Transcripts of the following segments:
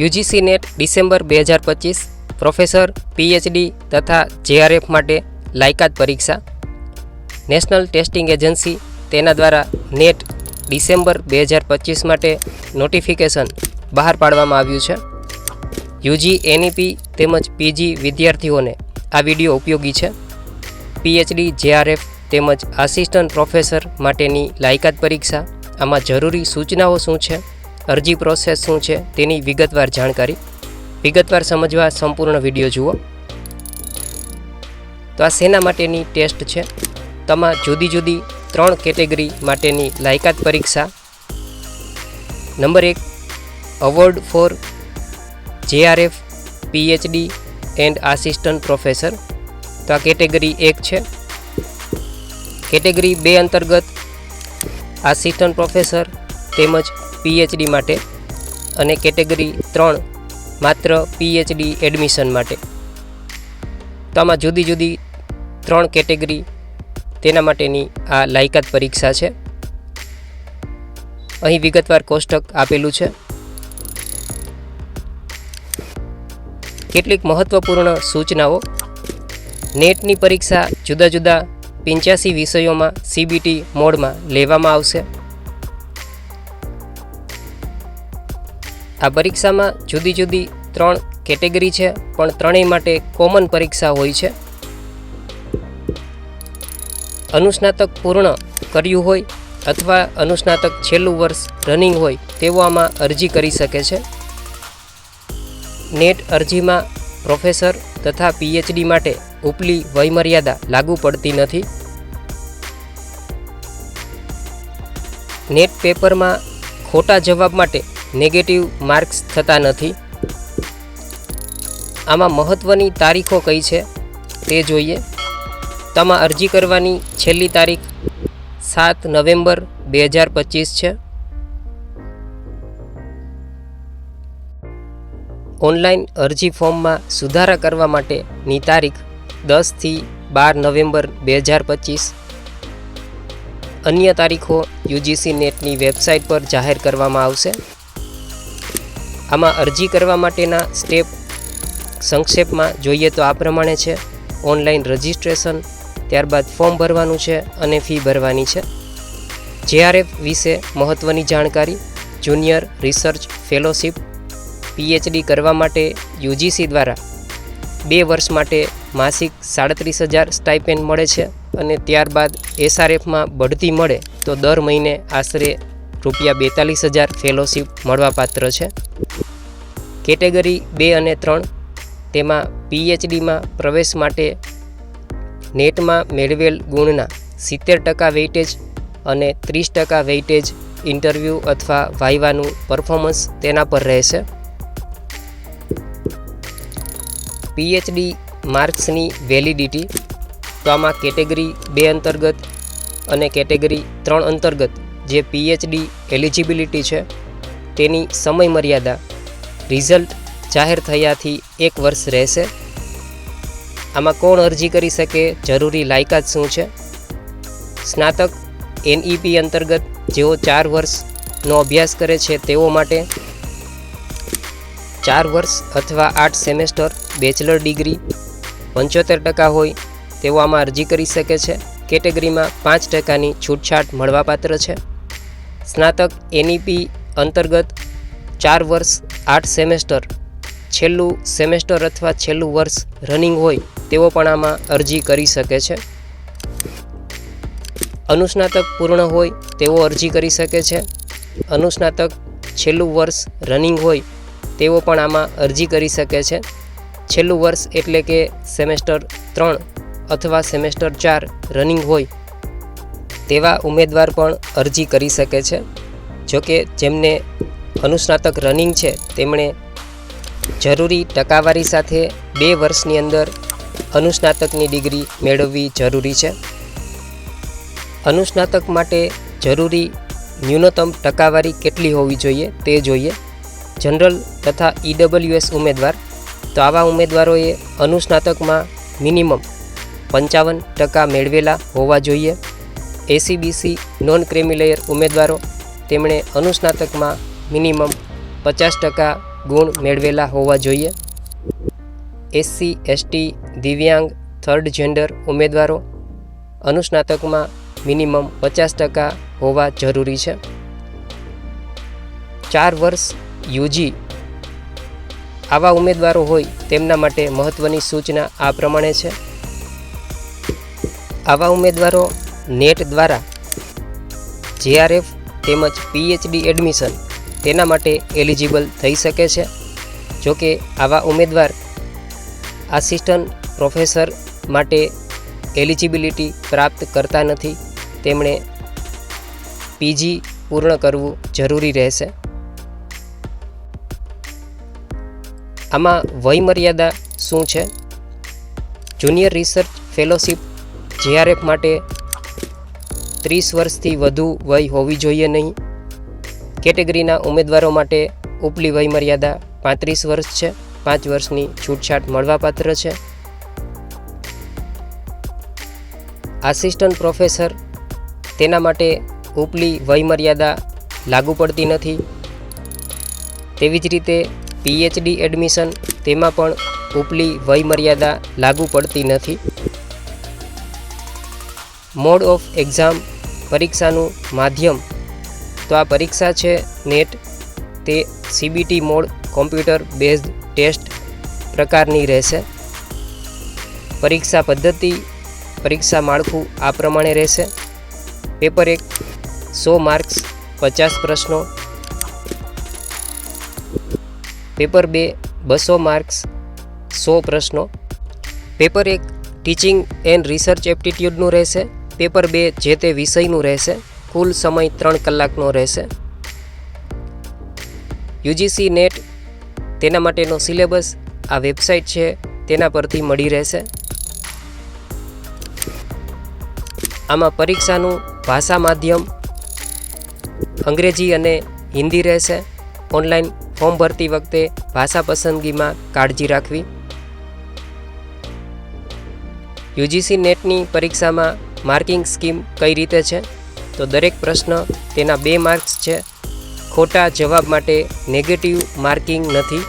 UGC net December બે હજાર પચીસ, પ્રોફેસર, પીએચડી તથા જેઆરએફ માટે લાયકાત પરીક્ષા. નેશનલ ટેસ્ટિંગ એજન્સી તેના દ્વારા નેટ ડિસેમ્બર બે હજાર પચીસ માટે નોટિફિકેશન બહાર પાડવામાં આવ્યું છે. યુજી, એનઈપી તેમજ પીજી વિદ્યાર્થીઓને આ વીડિયો ઉપયોગી છે. પીએચડી, જેઆરએફ તેમજ આસિસ્ટન્ટ પ્રોફેસર માટેની લાયકાત પરીક્ષા. આમાં જરૂરી સૂચનાઓ શું છે? અરજી પ્રોસેસ શું છે તેની વિગતવાર જાણકારી. વિગતવાર સમજવા સંપૂર્ણ વીડિયો જુઓ. તો આ શેના માટેની ટેસ્ટ છે. તમા જુદી જુદી ત્રણ કેટેગરી માટેની લાયકાત પરીક્ષા. નંબર એક, award for JRF, PhD and assistant professor. તો આ કેટેગરી એક છે. કેટેગરી બે અંતર્ગત આસિસ્ટન્ટ પ્રોફેસર તેમજ પીએચડી માટે અને કેટેગરી ત્રણ માત્ર પીએચડી એડમિશન માટે. તો આમાં જુદી જુદી ત્રણ કેટેગરી તેના માટેની આ લાયકાત પરીક્ષા છે. અહીં વિગતવાર કોષ્ટક આપેલું છે. કેટલીક મહત્વપૂર્ણ સૂચનાઓ. નેટની પરીક્ષા જુદા જુદા પંચ્યાસી વિષયોમાં સીબીટી મોડમાં લેવામાં આવશે. આ પરીક્ષામાં જુદી જુદી ત્રણ કેટેગરી છે, પણ ત્રણેય માટે કોમન પરીક્ષા હોય છે. અનુસ્નાતક પૂર્ણ કર્યું હોય અથવા અનુસ્નાતક છેલ્લું વર્ષ રનિંગ હોય તેવો આમાં અરજી કરી શકે છે. નેટ અરજીમાં પ્રોફેસર તથા પીએચડી માટે ઉપલી વયમર્યાદા લાગુ પડતી નથી. નેટ પેપરમાં ખોટા જવાબ માટે નેગેટિવ માર્ક્સ થતા નથી. આમાં મહત્ત્વની તારીખો કઈ છે તે જોઈએ. તમા અરજી કરવાની છેલ્લી તારીખ સાત નવેમ્બર બે હજાર પચીસ છે. ઓનલાઈન અરજી ફોર્મમાં સુધારા કરવા માટેની તારીખ દસથી બાર નવેમ્બર બે હજાર પચીસ. અન્ય તારીખો યુજીસી નેટની વેબસાઇટ પર જાહેર કરવામાં આવશે. આમાં અરજી કરવા માટેના સ્ટેપ સંક્ષેપમાં જોઈએ તો આ પ્રમાણે છે. ઓનલાઈન રજિસ્ટ્રેશન, ત્યારબાદ ફોર્મ ભરવાનું છે અને ફી ભરવાની છે. જેઆરએફ વિશે મહત્ત્વની જાણકારી, જુનિયર રિસર્ચ ફેલોશિપ, પીએચડી કરવા માટે યુજીસી દ્વારા બે વર્ષ માટે માસિક સાડત્રીસ હજાર સ્ટાઇપેન્ડ મળે છે અને ત્યારબાદ એસઆરએફમાં બઢતી મળે તો દર મહિને આશરે રૂપિયા બેતાલીસ હજાર ફેલોશીપ મળવાપાત્ર છે. કેટેગરી બે અને ત્રણ તેમાં પીએચડીમાં પ્રવેશ માટે નેટમાં મેળવેલ ગુણના સિત્તેર ટકા વેઇટેજ અને ત્રીસ ટકા વેઇટેજ ઇન્ટરવ્યૂ અથવા વાઇવાનું પરફોર્મન્સ તેના પર રહેશે. પીએચડી માર્ક્સની વેલિડિટી તો આમાં કેટેગરી બે અંતર્ગત અને કેટેગરી ત્રણ અંતર્ગત જે પીએચડી એલિજિબિલિટી છે, તેની સમયમર્યાદા રિઝલ્ટ જાહેર થયાથી એક વર્ષ રહેશે. આમાં કોણ અરજી કરી શકે, જરૂરી લાયકાત શું છે? સ્નાતક એનઈપી અંતર્ગત જેઓ ચાર વર્ષનો અભ્યાસ કરે છે તેઓ માટે ચાર વર્ષ અથવા આઠ સેમેસ્ટર, બેચલર ડિગ્રી પંચોતેર ટકા હોય, તેઓ આમાં અરજી કરી શકે છે. કેટેગરીમાં પાંચ ટકાની છૂટછાટ મળવાપાત્ર છે. સ્નાતક એનઈપી અંતર્ગત ચાર વર્ષ, આઠ સેમેસ્ટર, છેલ્લું સેમેસ્ટર અથવા છેલ્લું વર્ષ રનિંગ હોય તેઓ પણ આમાં અરજી કરી શકે છે. અનુસ્નાતક પૂર્ણ હોય તેઓ અરજી કરી શકે છે. અનુસ્નાતક છેલ્લું વર્ષ રનિંગ હોય તેઓ પણ આમાં અરજી કરી શકે છે. છેલ્લું વર્ષ એટલે કે સેમેસ્ટર ત્રણ અથવા સેમેસ્ટર ચાર રનિંગ હોય તેવા ઉમેદવાર પણ અરજી કરી શકે છે. જોકે જેમને અનુસ્નાતક રનિંગ છે, તેમણે જરૂરી ટકાવારી સાથે બે વર્ષની અંદર અનુસ્નાતકની ડિગ્રી મેળવવી જરૂરી છે. અનુસ્નાતક માટે જરૂરી ન્યૂનતમ ટકાવારી કેટલી હોવી જોઈએ તે જોઈએ. જનરલ તથા ઈડબલ્યુએસ ઉમેદવાર, તો આવા ઉમેદવારોએ અનુસ્નાતકમાં મિનિમમ પંચાવન ટકા મેળવેલા હોવા જોઈએ. એસીબીસી નોન ક્રેમિલેયર ઉમેદવારો તેમણે અનુસ્નાતકમાં મિનિમમ પચાસ ટકા ગુણ મેળવેલા હોવા જોઈએ. એસસી, એસટી, દિવ્યાંગ થર્ડ જેન્ડર ઉમેદવારો અનુસ્નાતકમાં મિનિમમ પચાસ ટકા હોવા જરૂરી છે. ચાર વર્ષ યુજી આવા ઉમેદવારો હોય તેમના માટે મહત્ત્વની સૂચના આ પ્રમાણે છે. આવા ઉમેદવારો નેટ દ્વારા જીઆરએફ તેમજ પીએચડી એડમિશન તેના માટે એલિજિબલ થઈ શકે છે. જોકે આવા ઉમેદવાર આસિસ્ટન્ટ પ્રોફેસર માટે એલિજિબિલિટી પ્રાપ્ત કરતા નથી, તેમણે પીજી પૂર્ણ કરવું જરૂરી રહેશે. આમાં વયમર્યાદા શું છે? જુનિયર રિસર્ચ ફેલોશિપ જીઆરએફ માટે ત્રીસ વર્ષથી વધુ વય હોવી જોઈએ નહીં. કેટેગરીના ઉમેદવારો માટે ઉપલી વયમર્યાદા પાંત્રીસ વર્ષ છે. પાંચ વર્ષની છૂટછાટ મળવાપાત્ર છે. આસિસ્ટન્ટ પ્રોફેસર તેના માટે ઉપલી વયમર્યાદા લાગુ પડતી નથી. તેવી જ રીતે પીએચડી એડમિશન તેમાં પણ ઉપલી વયમર્યાદા લાગુ પડતી નથી. મોડ ઓફ એક્ઝામ પરીક્ષાનું માધ્યમ. તો આ પરીક્ષા છે નેટ. તે CBT mode computer based test પ્રકારની રહેશે. પરીક્ષા પદ્ધતિ, પરીક્ષા માળખું આ પ્રમાણે રહેશે. પેપર એક, સો માર્ક્સ, પચાસ પ્રશ્નો. પેપર બે, બસો માર્ક્સ, સો પ્રશ્નો. પેપર એક, ટીચિંગ એન્ડ રિસર્ચ એપ્ટિટ્યૂડનું રહેશે. પેપર બે જે તે વિષયનું રહેશે, કુલ સમય ત્રણ કલાકનો રહેશે. યુજીસી નેટ તેના માટેનો સિલેબસ, આ વેબસાઇટ છે, તેના પરથી મળી રહેશે. આમાં પરીક્ષાનું ભાષા માધ્યમ, અંગ્રેજી અને હિન્દી રહેશે. ઓનલાઈન ફોર્મ ભરતી વખતે ભાષા પસંદગીમાં કાળજી રાખવી. યુજીસી નેટની પરીક્ષામાં માર્કિંગ સ્કીમ કઈ રીતે છે? તો દરેક પ્રશ્ન તેના બે માર્ક્સ છે. ખોટા જવાબ માટે નેગેટિવ માર્કિંગ નથી.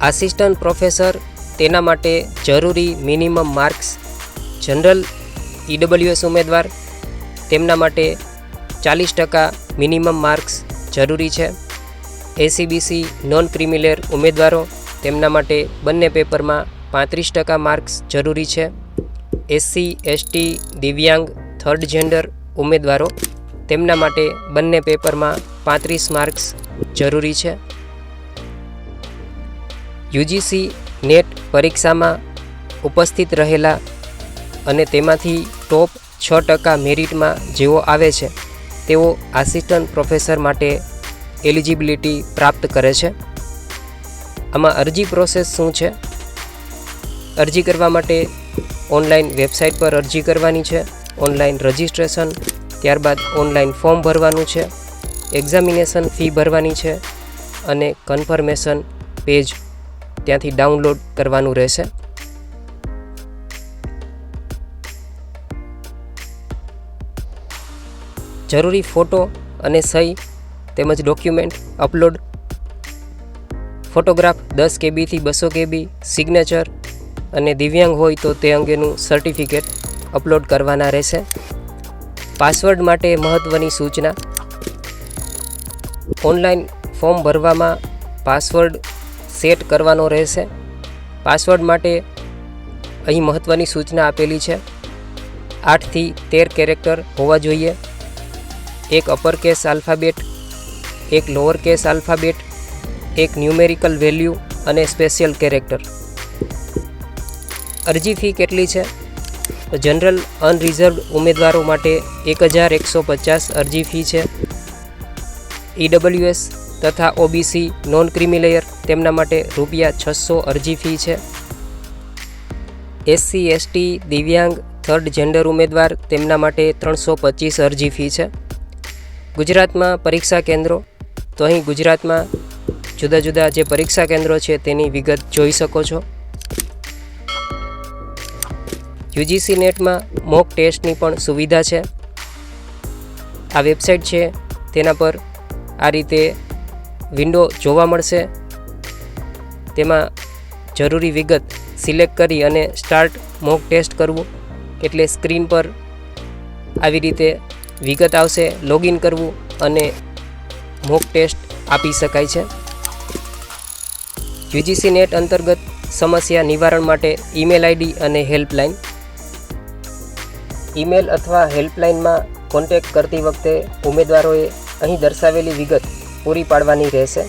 આસિસ્ટન્ટ પ્રોફેસર તેના માટે જરૂરી મિનિમમ માર્ક્સ. જનરલ ઈડબ્લ્યુએસ ઉમેદવાર તેમના માટે ચાલીસ ટકા મિનિમમ માર્ક્સ જરૂરી છે. એસીબીસી નોન ક્રિમિલેર ઉમેદવારો તેમના માટે બંને પેપરમાં પાંત્રીસ ટકા માર્ક્સ જરૂરી છે. એસસી, એસટી, દિવ્યાંગ, થર્ડ જેન્ડર ઉમેદવારો તેમના માટે બંને પેપરમાં પાંત્રીસ માર્ક્સ જરૂરી છે. યુજીસી નેટ પરીક્ષામાં ઉપસ્થિત રહેલા અને તેમાંથી ટોપ છ ટકા મેરિટમાં જેઓ આવે છે, તેઓ આસિસ્ટન્ટ પ્રોફેસર માટે એલિજિબિલિટી પ્રાપ્ત કરે છે. આમાં અરજી પ્રોસેસ શું છે? અરજી કરવા માટે ઓનલાઈન વેબસાઇટ પર અરજી કરવાની છે, ઓનલાઈન રજિસ્ટ્રેશન, ત્યારબાદ ઓનલાઈન ફોર્મ ભરવાનું છે, એક્ઝામિનેશન ફી ભરવાની છે અને કન્ફર્મેશન પેજ ત્યાંથી ડાઉનલોડ કરવાનું રહેશે. જરૂરી ફોટો અને સહી તેમજ ડોક્યુમેન્ટ અપલોડ. ફોટોગ્રાફ દસ કેબીથી બસો કેબી, સિગ્નેચર અને દિવ્યાંગ હોય તો તે અંગેનું સર્ટિફિકેટ અપલોડ કરવાના રહેશે. પાસવર્ડ માટે મહત્ત્વની સૂચના. ઓનલાઈન ફોર્મ ભરવામાં પાસવર્ડ સેટ કરવાનો રહેશે. પાસવર્ડ માટે અહીં મહત્ત્વની સૂચના આપેલી છે. આઠથી તેર કેરેક્ટર હોવા જોઈએ. એક અપર કેસ આલ્ફાબેટ એક લોઅર કેસ આલ્ફાબેટ એક ન્યુમેરિકલ વેલ્યુ અને સ્પેશિયલ કેરેક્ટર અરજી ફી કેટલી છે? જનરલ અનરિઝર્વડ ઉમેદવારો માટે એક હજાર એકસો પચાસ અરજી ફી છે. ઈડબ્લ્યુએસ તથા ઓબીસી નોન ક્રિમિલેયર તેમના માટે રૂપિયા છસો અરજી ફી છે. એસસી, એસટી, દિવ્યાંગ, થર્ડ જેન્ડર ઉમેદવાર તેમના માટે ત્રણસો પચીસ અરજી ફી છે. ગુજરાતમાં પરીક્ષા કેન્દ્રો? તો અહીં ગુજરાતમાં જુદા જુદા જે પરીક્ષા કેન્દ્રો છે તેની વિગત જોઈ શકો છો. યુજીસી નેટમાં મોક ટેસ્ટની પણ સુવિધા છે. આ વેબસાઇટ છે, તેના પર આ રીતે વિન્ડો જોવા મળશે. તેમાં જરૂરી વિગત સિલેક્ટ કરી અને સ્ટાર્ટ મોક ટેસ્ટ કરવું, એટલે સ્ક્રીન પર આવી રીતે વિગત આવશે, લોગિન કરવું અને મોક ટેસ્ટ આપી શકાય છે. યુજીસી નેટ અંતર્ગત સમસ્યા નિવારણ માટે ઈમેલ આઈડી અને હેલ્પલાઇન ઈમેલ અથવા હેલ્પલાઇનમાં કોન્ટેક્ટ કરતી વખતે ઉમેદવારોએ અહીં દર્શાવેલી વિગત પૂરી પાડવાની રહેશે.